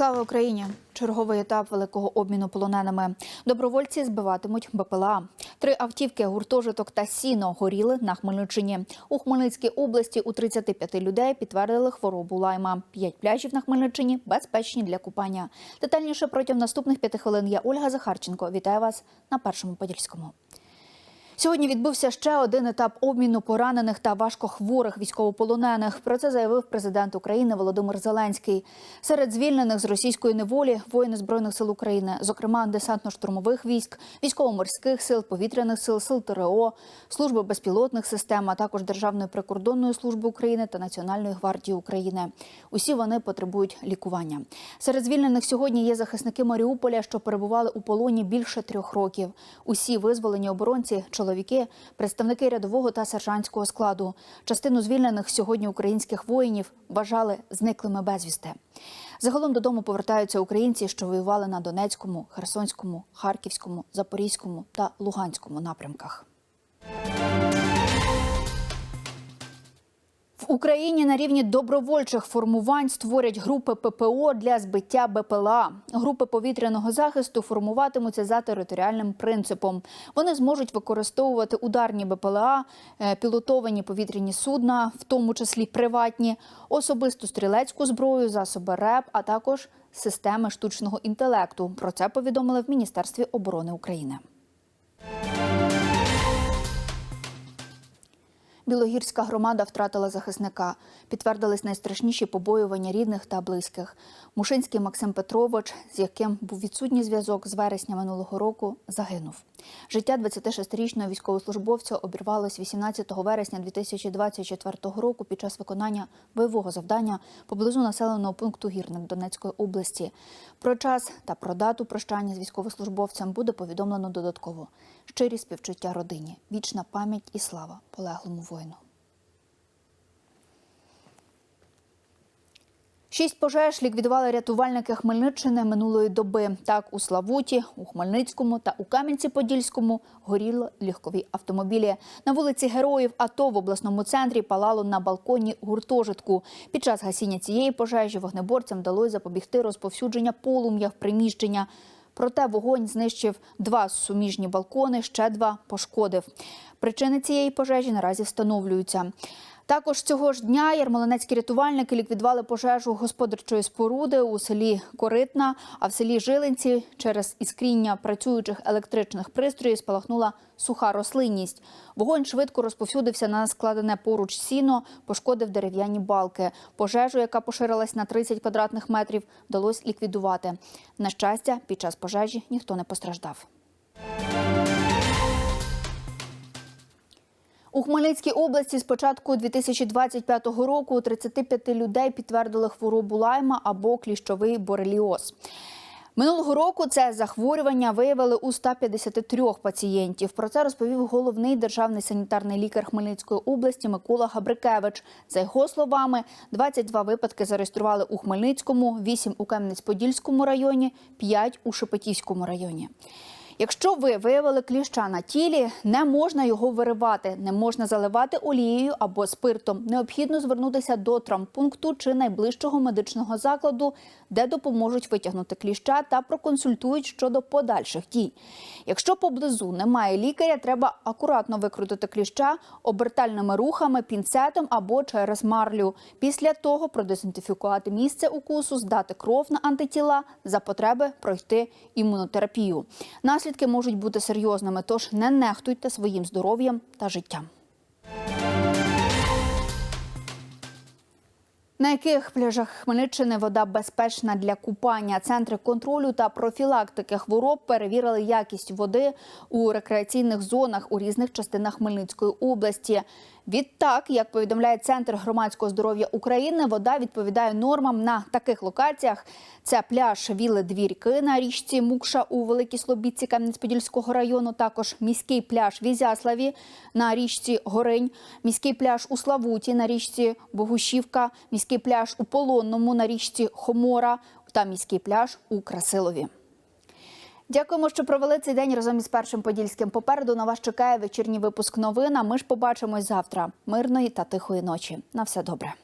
Слава Україні! Черговий етап великого обміну полоненими. Добровольці збиватимуть БПЛА. Три автівки, гуртожиток та сіно горіли на Хмельниччині. У Хмельницькій області у 35 людей підтвердили хворобу лайма. П'ять пляжів на Хмельниччині безпечні для купання. Детальніше протягом наступних п'яти хвилин я Ольга Захарченко. Вітаю вас на першому подільському. Сьогодні відбувся ще один етап обміну поранених та важкохворих військовополонених. Про це заявив президент України Володимир Зеленський. Серед звільнених з російської неволі воїни збройних сил України, зокрема десантно-штурмових військ, військово-морських сил, повітряних сил, сил ТРО, служби безпілотних систем, а також Державної прикордонної служби України та Національної гвардії України. Усі вони потребують лікування. Серед звільнених сьогодні є захисники Маріуполя, що перебували у полоні більше трьох років. Усі визволені оборонці чоловіки, представники рядового та сержантського складу. Частину звільнених сьогодні українських воїнів вважали зниклими безвісти. Загалом додому повертаються українці, що воювали на Донецькому, Херсонському, Харківському, Запорізькому та Луганському напрямках. Україні на рівні добровольчих формувань створять групи ППО для збиття БПЛА. Групи повітряного захисту формуватимуться за територіальним принципом. Вони зможуть використовувати ударні БПЛА, е, пілотовані повітряні судна, в тому числі приватні, особисту стрілецьку зброю, засоби РЕП, а також системи штучного інтелекту. Про це повідомили в Міністерстві оборони України. Білогірська громада втратила захисника. Підтвердились найстрашніші побоювання рідних та близьких. Мушинський Максим Петрович, з яким був відсутній зв'язок з вересня минулого року, загинув. Життя 26-річного військовослужбовця обірвалось 18 вересня 2024 року під час виконання бойового завдання поблизу населеного пункту Гірник Донецької області. Про час та про дату прощання з військовослужбовцем буде повідомлено додатково. Щирі співчуття родині, вічна пам'ять і слава полеглому воїну. Шість пожеж ліквідували рятувальники Хмельниччини минулої доби. Так, у Славуті, у Хмельницькому та у Кам'янці-Подільському горіли легкові автомобілі. На вулиці Героїв АТО в обласному центрі палало на балконі гуртожитку. Під час гасіння цієї пожежі вогнеборцям вдалося запобігти розповсюдження полум'я в приміщення. Проте вогонь знищив два суміжні балкони, ще два пошкодив. Причини цієї пожежі наразі встановлюються. Також цього ж дня ярмолинецькі рятувальники ліквідували пожежу господарчої споруди у селі Коритна, а в селі Жилинці через іскріння працюючих електричних пристроїв спалахнула суха рослинність. Вогонь швидко розповсюдився на складене поруч сіно, пошкодив дерев'яні балки. Пожежу, яка поширилась на 30 квадратних метрів, вдалося ліквідувати. На щастя, під час пожежі ніхто не постраждав. У Хмельницькій області з початку 2025 року у 35 людей підтвердили хворобу лайма або кліщовий бореліоз. Минулого року це захворювання виявили у 153 пацієнтів. Про це розповів головний державний санітарний лікар Хмельницької області Микола Габрикевич. За його словами, 22 випадки зареєстрували у Хмельницькому, 8 у Кам'янець-Подільському районі, 5 у Шепетівському районі. Якщо ви виявили кліща на тілі, не можна його виривати, не можна заливати олією або спиртом. Необхідно звернутися до травмпункту чи найближчого медичного закладу, де допоможуть витягнути кліща та проконсультують щодо подальших дій. Якщо поблизу немає лікаря, треба акуратно викрутити кліща обертальними рухами, пінцетом або через марлю. Після того продезінфікувати місце укусу, здати кров на антитіла, за потреби пройти імунотерапію. Наслідки можуть бути серйозними, тож не нехтуйте своїм здоров'ям та життям. На яких пляжах Хмельниччини вода безпечна для купання? Центри контролю та профілактики хвороб перевірили якість води у рекреаційних зонах у різних частинах Хмельницької області. Відтак, як повідомляє Центр громадського здоров'я України, вода відповідає нормам на таких локаціях. Це пляж Віли Дві ріки на річці Мукша у Великій Слобідці Кам'янець-Подільського району. Також міський пляж в Ізяславі на річці Горинь, міський пляж у Славуті на річці Богушівка, міський пляж у Полонному на річці Хомора та міський пляж у Красилові. Дякуємо, що провели цей день разом із першим подільським. Попереду на вас чекає вечірній випуск новин. а Ми ж побачимось завтра. Мирної та тихої ночі. На все добре.